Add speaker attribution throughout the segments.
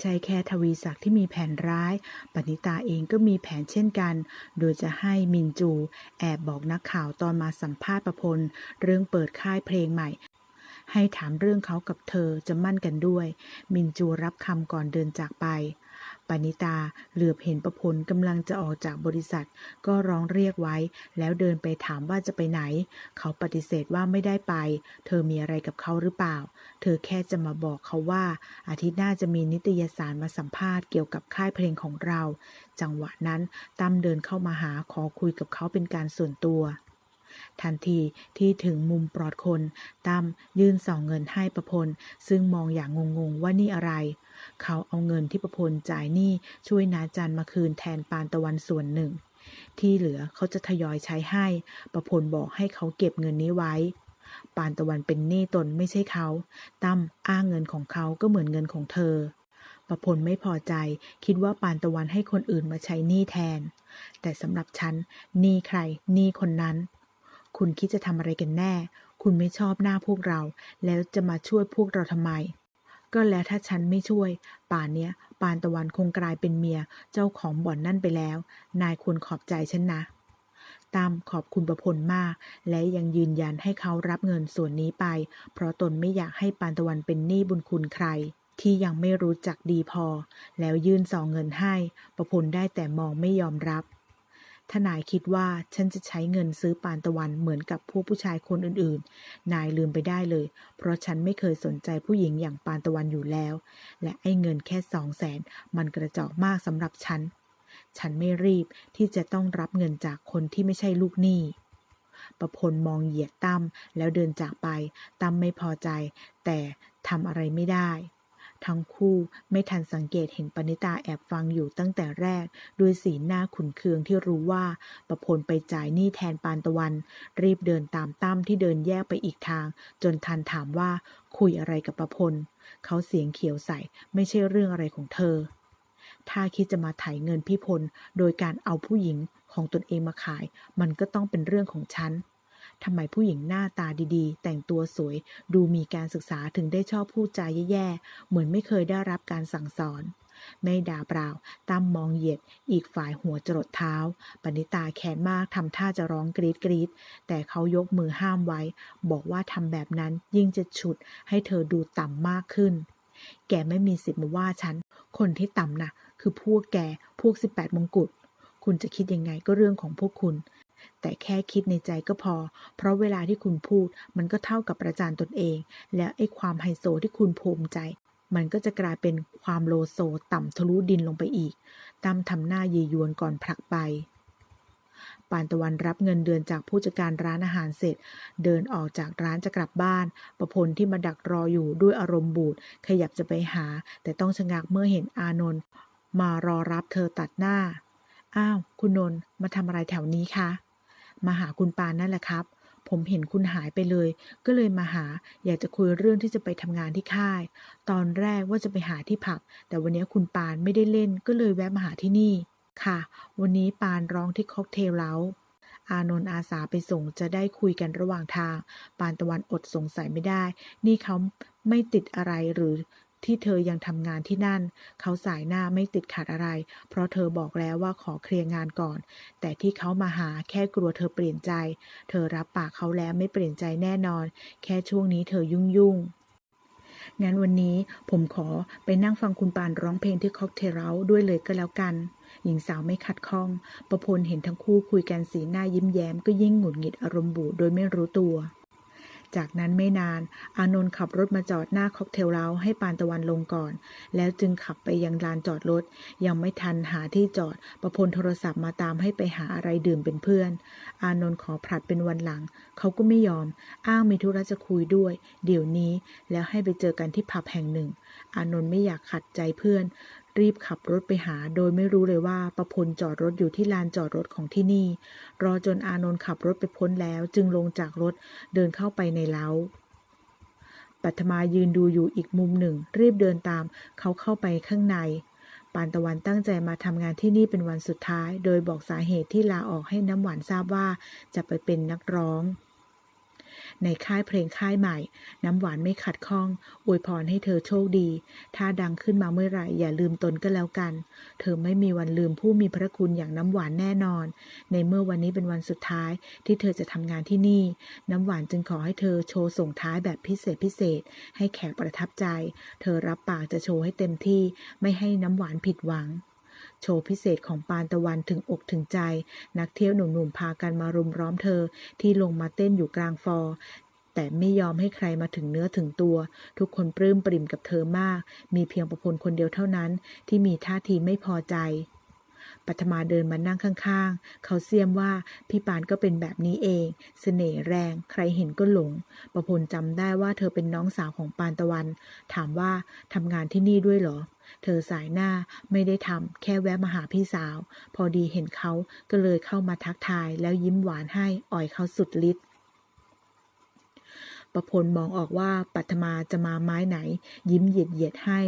Speaker 1: ใช่แค่ทวีศักดิ์ที่มีแผนร้าย ปณิตาเองก็มีแผนเช่นกัน โดยจะให้มินจู แอบบอกนักข่าวตอนมาสัมภาษณ์ประพล เรื่องเปิดค่ายเพลงใหม่ ให้ถามเรื่องเขากับเธอจะมั่นกันด้วย มินจูรับคำก่อนเดินจากไป ปณิตาเหลือบเห็นประพลกำลังจะออกจากบริษัท ก็ร้องเรียกไว้ แล้วเดินไปถามว่าจะไปไหน เขาปฏิเสธว่าไม่ได้ไป เธอมีอะไรกับเขาหรือเปล่า เธอแค่จะมาบอกเขาว่า อาทิตย์หน้าจะมีนิตยสารมาสัมภาษณ์เกี่ยวกับค่ายเพลงของเรา จังหวะนั้นตั้มเดินเข้ามาหาขอคุยกับเขาเป็นการส่วนตัว ทันทีที่ถึงมุมปลอดคนตั้มยื่นสองเงินให้ประพล ซึ่งมองอย่างงงๆว่านี่อะไร เขาเอาเงินที่ประพลจ่ายหนี้ช่วยนาจันมาคืนแทนปานตะวันส่วนหนึ่ง ที่เหลือเขาจะทยอยใช้ให้ ประพลบอกให้เขาเก็บเงินนี้ไว้ ปานตะวันเป็นหนี้ตนไม่ใช่เขาตั้มอ้างเงินของเขาก็เหมือนเงินของเธอประพลไม่พอใจคิดว่าปานตะวันให้คนอื่นมาใช้หนี้แทน แต่สำหรับฉันหนี้ใครหนี้คนนั้น คุณคิดจะทำอะไรกันแน่ คุณไม่ชอบหน้าพวกเรา แล้วจะมาช่วยพวกเราทำไม ก็แล้วถ้าฉันไม่ช่วย ป่านเนี้ย ปานตะวันคงกลายเป็นเมีย เจ้าของบ่อนนั่นไปแล้ว นายควรขอบใจฉันนะตามขอบคุณประพลมาก และยังยืนยันให้เขารับเงินส่วนนี้ไป เพราะตนไม่อยากให้ปานตะวันเป็นหนี้บุญคุณใคร ที่ยังไม่รู้จักดีพอ แล้วยื่นซองเงินให้ ประพลได้แต่มองไม่ยอมรับ ถ้านายคิดว่าฉันจะใช้เงินซื้อปานตะวันเหมือนกับพวกผู้ชายคนอื่นๆ นายลืมไปได้เลย เพราะฉันไม่เคยสนใจผู้หญิงอย่างปานตะวันอยู่แล้ว และไอ้เงินแค่สองแสนมันกระจอกมากสำหรับฉัน ฉันไม่รีบที่จะต้องรับเงินจากคนที่ไม่ใช่ลูกหนี้ประพลมองเหยียดตั้มแล้วเดินจากไปตั้มไม่พอใจ แต่ทำอะไรไม่ได้ ทั้งคู่ไม่ทันสังเกตเห็นปณิตาแอบฟังอยู่ตั้งแต่แรก ด้วยสีหน้าขุนเคืองที่รู้ว่าประพลไปจ่ายหนี้แทนปานตะวัน รีบเดินตามตั้มที่เดินแยกไปอีกทาง จนทันถามว่าคุยอะไรกับประพล เขาเสียงเขียวใส่ไม่ใช่เรื่องอะไรของเธอ ถ้าคิดจะมาไถ่เงินพี่พลโดยการเอาผู้หญิงของตนเองมาขาย มันก็ต้องเป็นเรื่องของฉัน ทำไมผู้หญิงหน้าตาดีๆ แต่งตัวสวย ดูมีการศึกษาถึงได้ชอบพูดจาแย่ๆ เหมือนไม่เคยได้รับการสั่งสอนไม่ด่าเปล่าตั้มมองเหยียด อีกฝ่ายหัวจรดเท้า ปณิตาแค้นมากทำท่าจะร้องกรีดกรีด แต่เขายกมือห้ามไว้ บอกว่าทำแบบนั้นยิ่งจะฉุดให้เธอดูต่ำมากขึ้น แกไม่มีสิทธิ์มาว่าฉัน คนที่ต่ำนะ่ะ คือพวกแก พวก 18 มงกุฎ คุณจะคิดยังไงก็เรื่องของพวกคุณ แต่แค่คิดในใจก็พอ เพราะเวลาที่คุณพูด มันก็เท่ากับประจานตนเอง และไอ้ความไฮโซที่คุณภูมิใจ มันก็จะกลายเป็นความโลโซต่ำทะลุดินลงไปอีกตั้มทำหน้าเยยวนก่อนผลักไปปานตะวันรับเงินเดือนจากผู้จัดการร้านอาหารเสร็จ เดินออกจากร้านจะกลับบ้าน ประพลที่มาดักรออยู่ด้วยอารมณ์บูดขยับจะไปหา แต่ต้องชะงักเมื่อเห็นอานนท์มารอรับเธอตัดหน้า อ้าว คุณนนท์มาทำอะไรแถวนี้คะ มาหาคุณปานนั่นแหละครับ ผมเห็นคุณหายไปเลย ก็เลยมาหา อยากจะคุยเรื่องที่จะไปทำงานที่ค่าย ตอนแรกว่าจะไปหาที่ผับ แต่วันนี้คุณปานไม่ได้เล่น ก็เลยแวะมาหาที่นี่ ค่ะ วันนี้ปานร้องที่ค็อกเทลเล้าอานนท์อาสาไปส่งจะได้คุยกันระหว่างทาง ปานตะวันอดสงสัยไม่ได้ นี่เขาไม่ติดอะไรหรือ ที่เธอยังทำงานที่นั่น เขาสายหน้าไม่ติดขัดอะไร เพราะเธอบอกแล้วว่าขอเคลียร์งานก่อน แต่ที่เขามาหาแค่กลัวเธอเปลี่ยนใจ เธอรับปากเขาแล้วไม่เปลี่ยนใจแน่นอน แค่ช่วงนี้เธอยุ่งยุ่งๆงั้นวันนี้ผมขอไปนั่งฟังคุณปานร้องเพลงที่ค็อกเทลเล้าด้วยเลยก็แล้วกัน หญิงสาวไม่ขัดข้อง ประพลเห็นทั้งคู่คุยกันสีหน้ายิ้มแย้มก็ยิ่งหงุดหงิดอารมณ์บูดโดยไม่รู้ตัว จากนั้นไม่นาน อานนท์ขับรถมาจอดหน้าค็อกเทลเล้าให้ปานตะวันลงก่อน แล้วจึงขับไปยังลานจอดรถ ยังไม่ทันหาที่จอด ประพลโทรศัพท์มาตามให้ไปหาอะไรดื่มเป็นเพื่อน อานนท์ขอผลัดเป็นวันหลัง เขาก็ไม่ยอม อ้างมีธุระจะคุยด้วย เดี๋ยวนี้ แล้วให้ไปเจอกันที่ผับแห่งหนึ่ง อานนท์ไม่อยากขัดใจเพื่อน รีบขับรถไปหา โดยไม่รู้เลยว่าประพลจอดรถอยู่ที่ลานจอดรถของที่นี่ รอจนอานนท์ขับรถไปพ้นแล้ว จึงลงจากรถเดินเข้าไปในเล้าปัทมายืนดูอยู่อีกมุมหนึ่ง รีบเดินตามเขาเข้าไปข้างในปานตะวันตั้งใจมาทำงานที่นี่เป็นวันสุดท้าย โดยบอกสาเหตุที่ลาออกให้น้ำหวานทราบว่าจะไปเป็นนักร้อง ในค่ายเพลงค่ายใหม่ น้ำหวานไม่ขัดข้อง อวยพรให้เธอโชคดี ถ้าดังขึ้นมาเมื่อไหร่อย่าลืมตนก็แล้วกัน เธอไม่มีวันลืมผู้มีพระคุณอย่างน้ำหวานแน่นอน ในเมื่อวันนี้เป็นวันสุดท้ายที่เธอจะทำงานที่นี่ น้ำหวานจึงขอให้เธอโชว์ส่งท้ายแบบพิเศษพิเศษ ให้แขกประทับใจ เธอรับปากจะโชว์ให้เต็มที่ ไม่ให้น้ำหวานผิดหวัง โชว์พิเศษของปานตะวันถึงอกถึงใจ นักเที่ยวหนุ่มๆพากันมารุมร้อมเธอที่ลงมาเต้นอยู่กลางฟอแต่ไม่ยอมให้ใครมาถึงเนื้อถึงตัว ทุกคนปลื้มปริ่มกับเธอมาก มีเพียงประพลคนเดียวเท่านั้น ที่มีท่าทีไม่พอใจ ปัทมาเดินมานั่งข้างๆ เขาเสียมว่าพี่ปานก็เป็นแบบนี้เอง เสน่ห์แรง ใครเห็นก็หลง ประพลจำได้ว่าเธอเป็นน้องสาวของปานตะวัน ถามว่าทำงานที่นี่ด้วยเหรอ เธอสายหน้าไม่ได้ทำแค่แวะมาหาพี่สาว พอดีเห็นเขาก็เลยเข้ามาทักทายแล้วยิ้มหวานให้อ่อยเขาสุดฤทธิ์ประพลมองออกว่าปัทมาจะมาไม้ไหน ยิ้มเหยียดเหยียดให้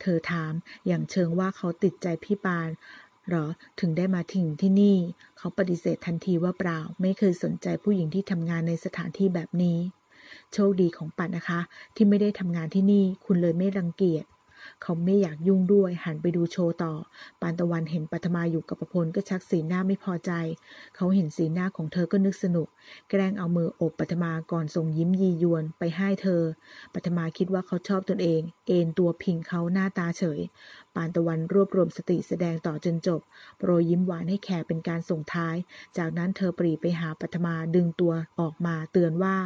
Speaker 1: เธอถามอย่างเชิงว่าเขาติดใจพี่ปานหรอถึงได้มาถึงที่นี่ เขาปฏิเสธทันทีว่าเปล่า ไม่เคยสนใจผู้หญิงที่ทำงานในสถานที่แบบนี้ โชคดีของปัดนะคะ ที่ไม่ได้ทำงานที่นี่ คุณเลยไม่รังเกียจ เขาไม่อยากยุ่งด้วยหันไปดูโชว์ต่อ ปานตะวันเห็นปัทมาอยู่กับประพลก็ชักสีหน้าไม่พอใจ เขาเห็นสีหน้าของเธอก็นึกสนุก แกล้งเอามืออบปัทมาก่อนส่งยิ้มยียวนไปให้เธอ ปัทมาคิดว่าเขาชอบตนเอง เอนตัวพิงเขาหน้าตาเฉย ปานตะวันรวบรวมสติแสดงต่อจนจบ โปรยยิ้มหวานให้แขกเป็นการส่งท้าย จากนั้นเธอปรีไปหาปัทมาดึงตัวออกมาเตือนว่า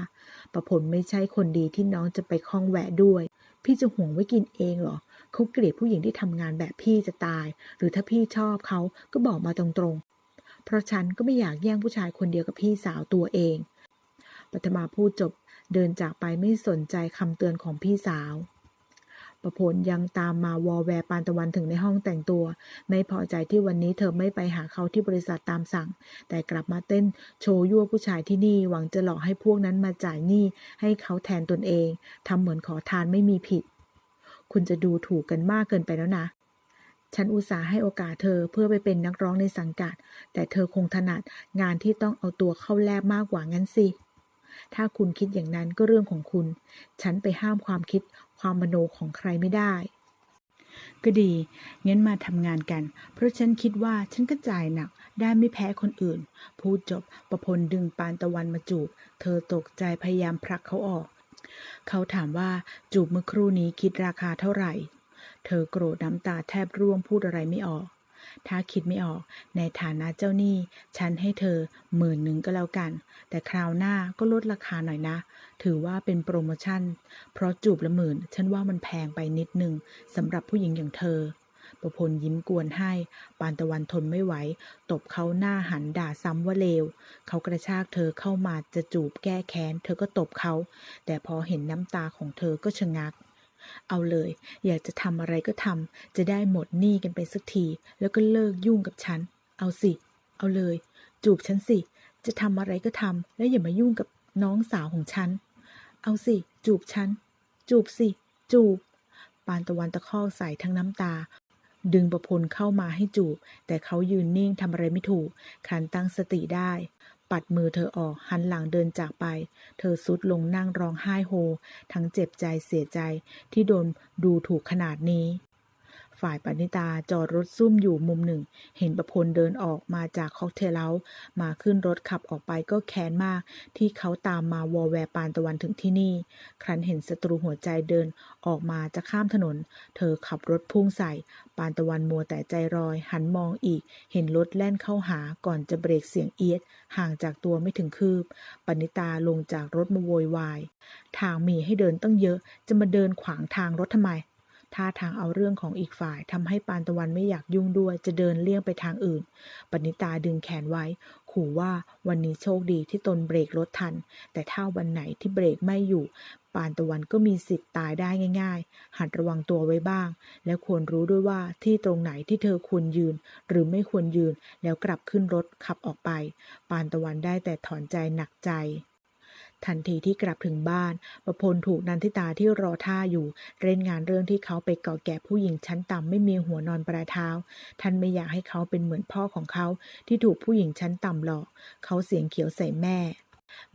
Speaker 1: ประพลไม่ใช่คนดีที่น้องจะไปคล้องแวะด้วย พี่จะห่วงไว้กินเองเหรอ เขาเกลียดผู้หญิงที่ทำงานแบบพี่จะตาย หรือถ้าพี่ชอบเขาก็บอกมาตรงๆ เพราะฉันก็ไม่อยากแย่งผู้ชายคนเดียวกับพี่สาวตัวเอง ปัทมาพูดจบเดินจากไปไม่สนใจคำเตือนของพี่สาว ประพลยังตามมาวอแวร์ปานตะวันถึงในห้องแต่งตัว ไม่พอใจที่วันนี้เธอไม่ไปหาเขาที่บริษัทตามสั่ง แต่กลับมาเต้นโชว์ยั่วผู้ชายที่นี่หวังจะหลอกให้พวกนั้นมาจ่ายหนี้ให้เขาแทนตนเองทำเหมือนขอทานไม่มีผิด คุณจะดูถูกกันมากเกินไปแล้วนะ ฉันอุตส่าห์ให้โอกาสเธอเพื่อไปเป็นนักร้องในสังกัด แต่เธอคงถนัดงานที่ต้องเอาตัวเข้าแลบมากกว่างั้นสิ ถ้าคุณคิดอย่างนั้นก็เรื่องของคุณ ฉันไปห้ามความคิดความมโนของใครไม่ได้ก็ดี งั้นมาทำงานกัน เพราะฉันคิดว่าฉันก็จ่ายหนัก ได้ไม่แพ้คนอื่น พูดจบ ประพลดึงปานตะวันมาจูบ เธอตกใจพยายามผลักเขาออก เขาถามว่าจูบเมื่อครู่นี้คิดราคาเท่าไหร่ เธอโกรธน้ำตาแทบร่วงพูดอะไรไม่ออก ถ้าคิดไม่ออกในฐานะเจ้าหนี้ ฉันให้เธอหมื่นหนึ่งก็แล้วกัน แต่คราวหน้าก็ลดราคาหน่อยนะ ถือว่าเป็นโปรโมชั่น เพราะจูบละหมื่น ฉันว่ามันแพงไปนิดนึงสำหรับผู้หญิงอย่างเธอ ประพลยิ้มกวนให้ ปานตะวันทนไม่ไหว ตบเขาหน้าหันด่าซ้ำว่าเลว เขากระชากเธอเข้ามาจะจูบแก้แค้น เธอก็ตบเขา แต่พอเห็นน้ำตาของเธอก็ชะงัก เอาเลย อยากจะทำอะไรก็ทำ จะได้หมดหนี้กันไปสักที แล้วก็เลิกยุ่งกับฉัน เอาสิ เอาเลย จูบฉันสิ จะทำอะไรก็ทำ แล้วอย่ามายุ่งกับน้องสาวของฉัน เอาสิ จูบฉัน จูบสิ จูบปานตะวันตะคอกใส่ทั้งน้ำตา ดึงประพลเข้ามาให้จูบ แต่เขายืนนิ่งทำอะไรไม่ถูก ขันตั้งสติได้ ปัดมือเธอออกหันหลังเดินจากไป เธอซุดลงนั่งร้องไห้โฮ ทั้งเจ็บใจเสียใจที่โดนดูถูกขนาดนี้ ฝ่ายปณิตาจอดรถซุ่มอยู่มุมหนึ่ง เห็นประพลเดินออกมาจากค็อกเทลเล้ามาขึ้นรถขับออกไปก็แค้นมาก ที่เขาตามมาวอแวร์ปานตะวันถึงที่นี่ ครั้นเห็นศัตรูหัวใจเดินออกมาจะข้ามถนน เธอขับรถพุ่งใส่ ปานตะวันมัวแต่ใจรอย หันมองอีก เห็นรถแล่นเข้าหาก่อนจะเบรกเสียงเอียด ห่างจากตัวไม่ถึงคืบ ปณิตาลงจากรถมาโวยวาย ทางมีให้เดินตั้งเยอะจะมาเดินขวางทางรถทำไม ท่าทางเอาเรื่องของอีกฝ่ายทำให้ปานตะวันไม่อยากยุ่งด้วย จะเดินเลี่ยงไปทางอื่น ปณิตาดึงแขนไว้ ขู่ว่าวันนี้โชคดีที่ตนเบรกรถทัน แต่ถ้าวันไหนที่เบรกไม่อยู่ ปานตะวันก็มีสิทธิ์ตายได้ง่าย ๆ หัดระวังตัวไว้บ้าง และควรรู้ด้วยว่าที่ตรงไหนที่เธอควรยืน หรือไม่ควรยืน แล้วกลับขึ้นรถขับออกไป ปานตะวันได้แต่ถอนใจหนักใจ ทันทีที่กลับถึงบ้านประพลถูกนันทิตาที่รอท่าอยู่ เล่นงานเรื่องที่เขาไปเกาะแก่ผู้หญิงชั้นต่ำไม่มีหัวนอนปลายเท้า ท่านไม่อยากให้เขาเป็นเหมือนพ่อของเขาที่ถูกผู้หญิงชั้นต่ำหลอก เขาเสียงเขียวใส่แม่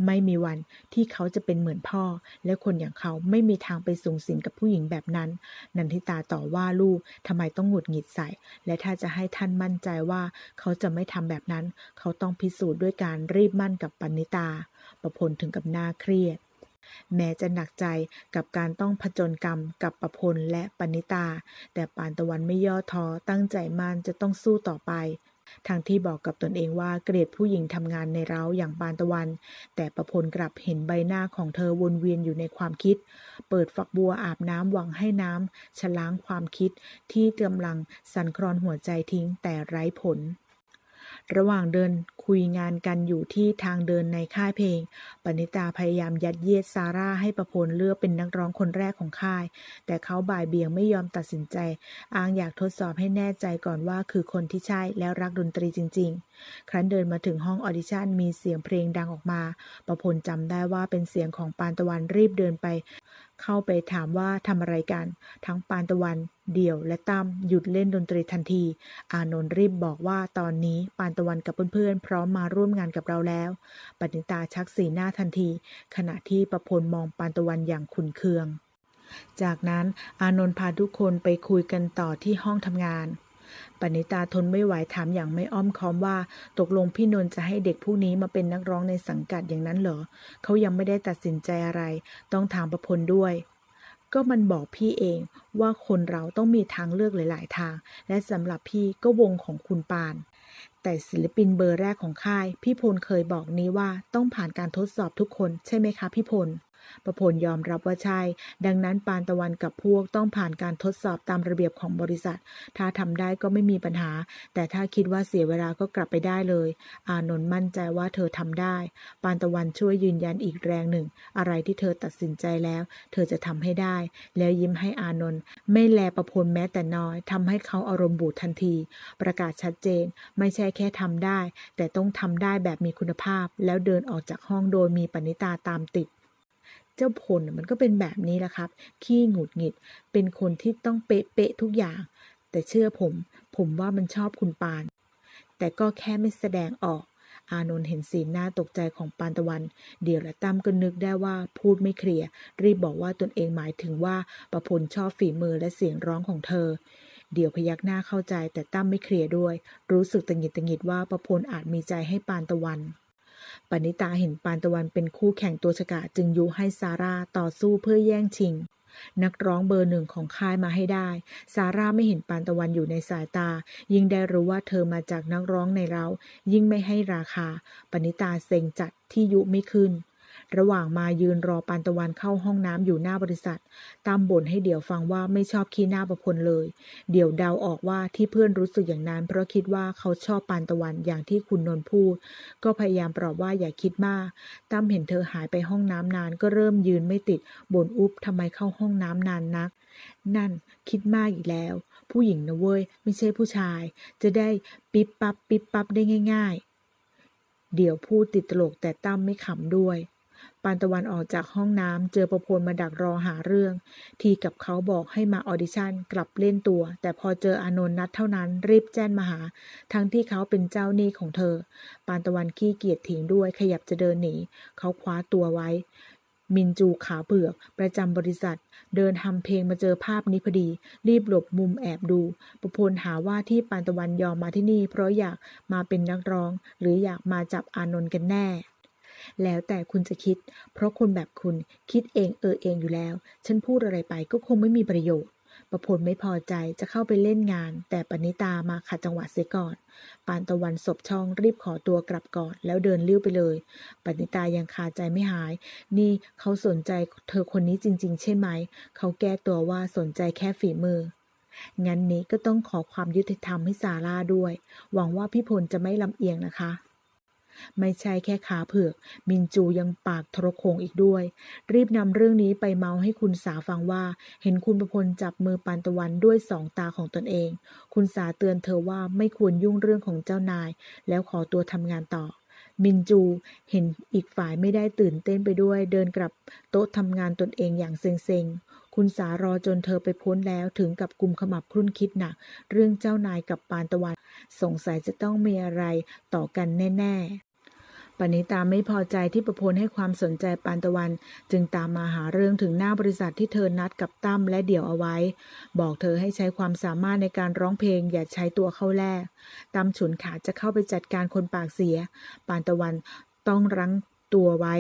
Speaker 1: ไม่มีวันที่เขาจะเป็นเหมือนพ่อ และคนอย่างเขาไม่มีทางไปสูงสิงกับผู้หญิงแบบนั้น นันทิตาต่อว่าลูกทำไมต้องหงุดหงิดใส่ และถ้าจะให้ท่านมั่นใจว่าเขาจะไม่ทำแบบนั้น เขาต้องพิสูจน์ด้วยการรีบมั่นกับปณิตา ประพลถึงกับหน้าเครียดแม้จะหนักใจกับการต้องผจญกรรมกับประพลและปณิตา แต่ปานตะวันไม่ย่อท้อตั้งใจมั่นจะต้องสู้ต่อไป ทั้งที่บอกกับตนเองว่าเกรดผู้หญิงทำงานในเร้าอย่างปานตะวัน แต่ประพลกลับเห็นใบหน้าของเธอวนเวียนอยู่ในความคิด เปิดฝักบัวอาบน้ำหวังให้น้ำชะล้างความคิดที่กำลังสั่นคลอนหัวใจทิ้งแต่ไร้ผล ระหว่างเดินคุยงานกันอยู่ที่ทางเดินในค่ายเพลง ปณิตาพยายามยัดเยียดซาร่าให้ประพลเลือกเป็นนักร้องคนแรกของค่าย แต่เขาบ่ายเบี่ยงไม่ยอมตัดสินใจ อ้างอยากทดสอบให้แน่ใจก่อนว่าคือคนที่ใช่แล้วรักดนตรีจริง ๆ ครั้นเดินมาถึงห้องออดิชั่นมีเสียงเพลงดังออกมา ประพลจำได้ว่าเป็นเสียงของปานตะวันรีบเดินไป เข้าไปถามว่าทำอะไรกัน ทั้งปานตะวัน เดี่ยวและตั้มหยุดเล่นดนตรีทันที อานนท์รีบบอกว่าตอนนี้ปานตะวันกับเพื่อนๆ พร้อมมาร่วมงานกับเราแล้ว ปณิตาชักสีหน้าทันที ขณะที่ประพลมองปานตะวันอย่างขุนเคือง จากนั้นอานนท์พาทุกคนไปคุยกันต่อที่ห้องทำงาน ปณิตาทนไม่ไหวถามอย่างไม่อ้อมค้อมว่า ตกลงพี่นนท์จะให้เด็กผู้นี้มาเป็นนักร้องในสังกัดอย่างนั้นเหรอ เขายังไม่ได้ตัดสินใจอะไร ต้องถามประพลด้วย ก็มันบอกพี่เองว่าคนเราต้องมีทางเลือกหลาย ๆ ทาง และสำหรับพี่ก็วงของคุณปานแต่ศิลปินเบอร์แรกของค่าย พี่พลเคยบอกนี้ว่าต้องผ่านการทดสอบทุกคนใช่ไหมคะพี่พล ประพลยอมรับว่าใช่ ดังนั้นปานตะวันกับพวกต้องผ่านการทดสอบตามระเบียบของบริษัท ถ้าทำได้ก็ไม่มีปัญหา แต่ถ้าคิดว่าเสียเวลาก็กลับไปได้เลย อานนท์มั่นใจว่าเธอทำได้ ปานตะวันช่วยยืนยันอีกแรงหนึ่ง อะไรที่เธอตัดสินใจแล้ว เธอจะทำให้ได้ แล้วยิ้มให้อานนท์ไม่แลประพลแม้แต่น้อยทำให้เขาอารมณ์บูดทันที ประกาศชัดเจน ไม่ใช่แค่ทำได้ แต่ต้องทำได้แบบมีคุณภาพ แล้วเดินออกจากห้องโดยมีปณิตาตามติด เจ้าพลมันก็เป็นแบบนี้แหละครับ ขี้หงุดหงิด เป็นคนที่ต้องเป๊ะๆทุกอย่าง แต่เชื่อผม ผมว่ามันชอบคุณปาน แต่ก็แค่ไม่แสดงออก อานนท์เห็นสีหน้าตกใจของปานตะวัน เดี๋ยวและตั้มก็นึกได้ว่าพูดไม่เคลียร์ รีบบอกว่าตนเองหมายถึงว่าประพลชอบฝีมือและเสียงร้องของเธอเดี๋ยวพยักหน้าเข้าใจแต่ตั้มไม่เคลียร์ด้วย รู้สึกตังหิดตังหงิดว่าประพลอาจมีใจให้ปานตะวัน ปณิตาเห็นปานตะวันเป็นคู่แข่งตัวฉกาจจึงยุให้ซาร่าต่อสู้เพื่อแย่งชิง นักร้องเบอร์หนึ่งของค่ายมาให้ได้ ซาร่าไม่เห็นปานตะวันอยู่ในสายตา ยิ่งได้รู้ว่าเธอมาจากนักร้องในเรา ยิ่งไม่ให้ราคา ปณิตาเซ็งจัดที่ยุไม่ขึ้น ระหว่างมายืนรอปานตะวันเข้าห้องน้ำอยู่หน้าบริษัท ตามบ่นให้เดี่ยวฟังว่าไม่ชอบขี้หน้าประพลเลย เดี่ยวเดาออกว่าที่เพื่อนรู้สึกอย่างนั้น เพราะคิดว่าเขาชอบปานตะวันอย่างที่คุณนนท์พูด ก็พยายามปลอบว่าอย่าคิดมากตั้มเห็นเธอหายไปห้องน้ำนานก็เริ่มยืนไม่ติดบ่นอุบทำไมเข้าห้องน้ำนานนัก นั่นคิดมากอีกแล้ว ผู้หญิงนะเว้ย ไม่ใช่ผู้ชาย จะได้ปิ๊บปั๊บปิ๊บปั๊บได้ง่าย ๆ เดี๋ยวพูดติดตลกแต่ตั้มไม่ขำด้วย ปานตะวันออกจากห้องน้ำเจอประพลมาดักรอหาเรื่อง ทีกับเขาบอกให้มาออดิชั่นกลับเล่นตัว แต่พอเจออานนท์นัดเท่านั้นรีบแจ้งมาหา ทั้งที่เขาเป็นเจ้าหนี้ของเธอ ปานตะวันขี้เกียจทิ้งด้วยขยับจะเดินหนี เขาคว้าตัวไว้ มินจูขาเผือก ประจำบริษัท เดินทำเพลงมาเจอภาพนี้พอดี รีบหลบมุมแอบดู ประพลหาว่าที่ปานตะวันยอมมาที่นี่ เพราะอยากมาเป็นนักร้อง หรืออยากมาจับอานนท์กันแน่ แล้วแต่คุณจะคิด เพราะคนแบบคุณคิดเองเออเองอยู่แล้ว ฉันพูดอะไรไปก็คงไม่มีประโยชน์ ประพลไม่พอใจจะเข้าไปเล่นงาน แต่ปณิตามาขัดจังหวะเสียก่อน ปานตะวันศบช่องรีบขอตัวกลับก่อน แล้วเดินเลี้ยวไปเลย ปณิตายังคาใจไม่หาย นี่เขาสนใจเธอคนนี้จริง ๆ ใช่ไหม เขาแก้ตัวว่าสนใจแค่ฝีมืองั้นนี้ก็ต้องขอความยุติธรรมให้ซาร่าด้วย หวังว่าพี่พลจะไม่ลำเอียงนะคะ ไม่ใช่แค่ขาเผือก มินจูยังปากทรโขงอีกด้วย รีบนำเรื่องนี้ไปเมาให้คุณสาฟังว่า เห็นคุณประพลจับมือปานตะวันด้วยสองตาของตนเอง คุณสาเตือนเธอว่าไม่ควรยุ่งเรื่องของเจ้านาย แล้วขอตัวทำงานต่อ มินจูเห็นอีกฝ่ายไม่ได้ตื่นเต้นไปด้วย เดินกลับโต๊ะทำงานตนเองอย่างเซ็งๆคุณสารอจนเธอไปพ้นแล้วถึงกับกุมขมับครุ่นคิดหนัก เรื่องเจ้านายกับปานตะวัน สงสัยจะต้องมีอะไรต่อกันแน่ๆ ปณิตาไม่พอใจที่ประพลให้ความสนใจปานตะวัน จึงตามมาหาเรื่องถึงหน้าบริษัทที่เธอนัดกับตั้มและเดี่ยวเอาไว้ บอกเธอให้ใช้ความสามารถในการร้องเพลง อย่าใช้ตัวเข้าแลกตั้มฉุนขาดจะเข้าไปจัดการคนปากเสีย ปานตะวันต้องรั้งตัวไว้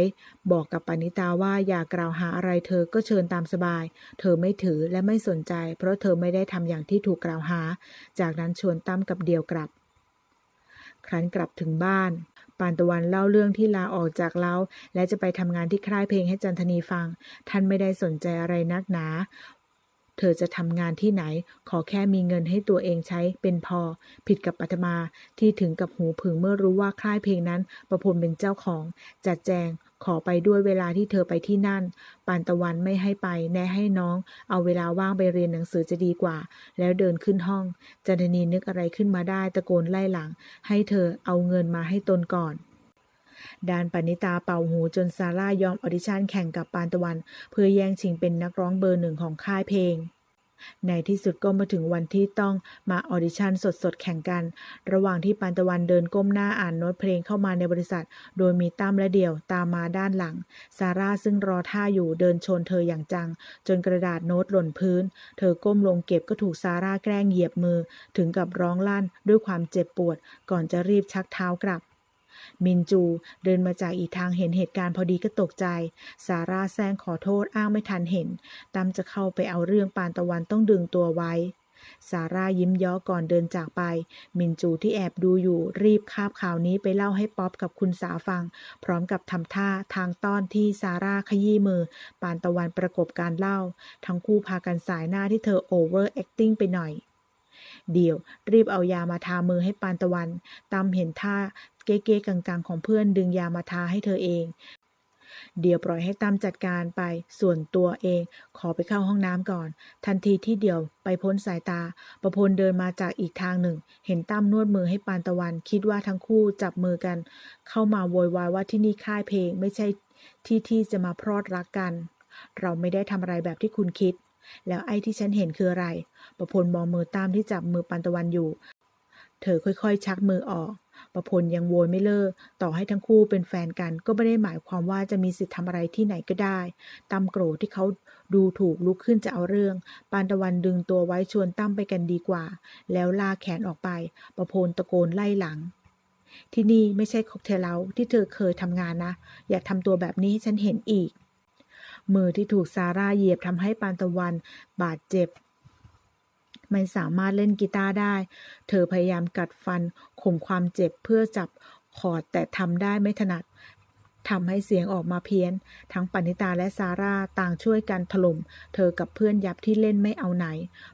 Speaker 1: บอกกับปณิตาว่าอย่ากล่าวหาอะไรเธอก็เชิญตามสบาย เธอไม่ถือและไม่สนใจ เพราะเธอไม่ได้ทำอย่างที่ถูกกล่าวหา จากนั้นชวนตั้มกับเดียวกลับ ครั้นกลับถึงบ้าน ปานตะวันเล่าเรื่องที่ลาออกจากเล้าและจะไปทำงานที่ค่ายเพลงให้จันทนีฟัง ท่านไม่ได้สนใจอะไรนักหนา เธอจะทำงานที่ไหน ขอแค่มีเงินให้ตัวเองใช้เป็นพอ ผิดกับปัทมาที่ถึงกับหูผึ่งเมื่อรู้ว่าค่ายเพลงนั้น ประพลเป็นเจ้าของ จัดแจงขอไปด้วยเวลาที่เธอไปที่นั่น ปานตะวันไม่ให้ไป แนะให้น้อง เอาเวลาว่างไปเรียนหนังสือจะดีกว่า แล้วเดินขึ้นห้องจันทนีนึกอะไรขึ้นมาได้ตะโกนไล่หลัง ให้เธอเอาเงินมาให้ตนก่อน ดานปณิตาเป่าหูจนซาร่ายอมออดิชั่นแข่งกับปานตะวัน เพื่อแย่งชิงเป็นนักร้องเบอร์หนึ่งของค่ายเพลง ในที่สุดก็มาถึงวันที่ต้องมาออดิชั่นสดๆแข่งกัน ระหว่างที่ปานตะวันเดินก้มหน้าอ่านโน้ตเพลงเข้ามาในบริษัท โดยมีตั้มและเดี่ยวตามมาด้านหลัง ซาร่าซึ่งรอท่าอยู่เดินชนเธออย่างจัง จนกระดาษโน้ตหล่นพื้น เธอก้มลงเก็บก็ถูกซาร่าแกล้งเหยียบมือ ถึงกับร้องลั่นด้วยความเจ็บปวด ก่อนจะรีบชักเท้ากลับ มินจูเดินมาจากอีกทางเห็นเหตุการณ์พอดีก็ตกใจ ซาร่าแซงขอโทษอ้างไม่ทันเห็น ตั้มจะเข้าไปเอาเรื่องปานตะวันต้องดึงตัวไว้ ซาร่ายิ้มย้อก่อนเดินจากไป มินจูที่แอบดูอยู่รีบคาบข่าวนี้ไปเล่าให้ป๊อปกับคุณสาฟัง พร้อมกับทำท่าทางต้อนที่ซาร่าขยี้มือ ปานตะวันประกบการเล่า ทั้งคู่พากันสายหน้าที่เธอโอเวอร์แอคติ้งไปหน่อยเดี๋ยวรีบเอายามาทามือให้ปานตะวันตามเห็นท่า เก๊ๆกังๆ ของเพื่อนดึงยามาทาให้เธอเอง เดี๋ยวปล่อยให้ตามจัดการไปส่วนตัวเอง ขอไปเข้าห้องน้ำก่อน ทันทีที่เดี่ยวไปพ้นสายตา ประพลเดินมาจากอีกทางหนึ่ง เห็นตั้มนวดมือให้ปานตะวัน คิดว่าทั้งคู่จับมือกัน เข้ามาโวยวายว่าที่นี่ค่ายเพลงไม่ใช่ที่ที่จะมาพรอดรักกัน เราไม่ได้ทำอะไรแบบที่คุณคิด แล้วไอ้ที่ฉันเห็นคืออะไร ประพลมองมือตามที่จับมือปันตะวันอยู่ เธอค่อยๆ ชักมือออก ประพลยังโวยไม่เลิก ต่อให้ทั้งคู่เป็นแฟนกัน ก็ไม่ได้หมายความว่าจะมีสิทธิ์ทำอะไรที่ไหนก็ได้ตั้มโกรธที่เขาดูถูกลุกขึ้นจะเอาเรื่อง ปานตะวันดึงตัวไว้ชวนตั้มไปกันดีกว่า แล้วลากแขนออกไป ประพลตะโกนไล่หลัง ที่นี่ไม่ใช่ค็อกเทลเล้าที่เธอเคยทำงานนะ อย่าทำตัวแบบนี้ให้ฉันเห็นอีกมือที่ถูกซาร่าเหยียบทำให้ปานตะวัน บาดเจ็บ ไม่สามารถเล่นกีตาร์ได้ เธอพยายามกัดฟันข่มความเจ็บเพื่อจับคอร์ดแต่ทำได้ไม่ถนัดทำให้เสียงออกมาเพี้ยน ทั้งปณิตาและซาร่าต่างช่วยกันถล่ม เธอกับเพื่อนยับที่เล่นไม่เอาไหน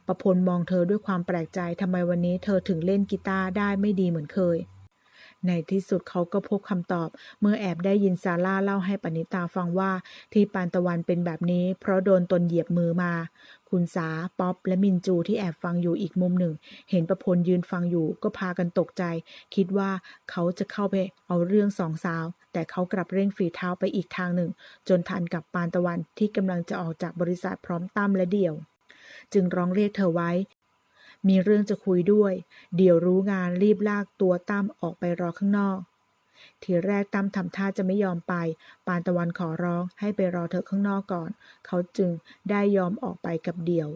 Speaker 1: ประพลมองเธอด้วยความแปลกใจทำไมวันนี้เธอถึงเล่นกีตาร์ได้ไม่ดีเหมือนเคย ในที่สุดเขาก็พบคำตอบ เมื่อแอบได้ยินซาร่าเล่าให้ปณิตาฟังว่าที่ปานตะวันเป็นแบบนี้ เพราะโดนตนเหยียบมือมา คุณสา ป๊อป และมินจูที่แอบฟังอยู่อีกมุมหนึ่ง เห็นประพลยืนฟังอยู่ก็พากันตกใจ คิดว่าเขาจะเข้าไปเอาเรื่องสองสาว แต่เขากลับเร่งฝีเท้าไปอีกทางหนึ่ง จนทันกับปานตะวันที่กำลังจะออกจากบริษัทพร้อมตั้มและเดี่ยว จึงร้องเรียกเธอไว้ มีเรื่องจะคุยด้วย เดี๋ยวรู้งานรีบลากตัวตั้มออกไปรอข้างนอก ทีแรกตั้มทำท่าจะไม่ยอมไป ปานตะวันขอร้องให้ไปรอเธอข้างนอกก่อน เขาจึงได้ยอมออกไปกับเดี่ยว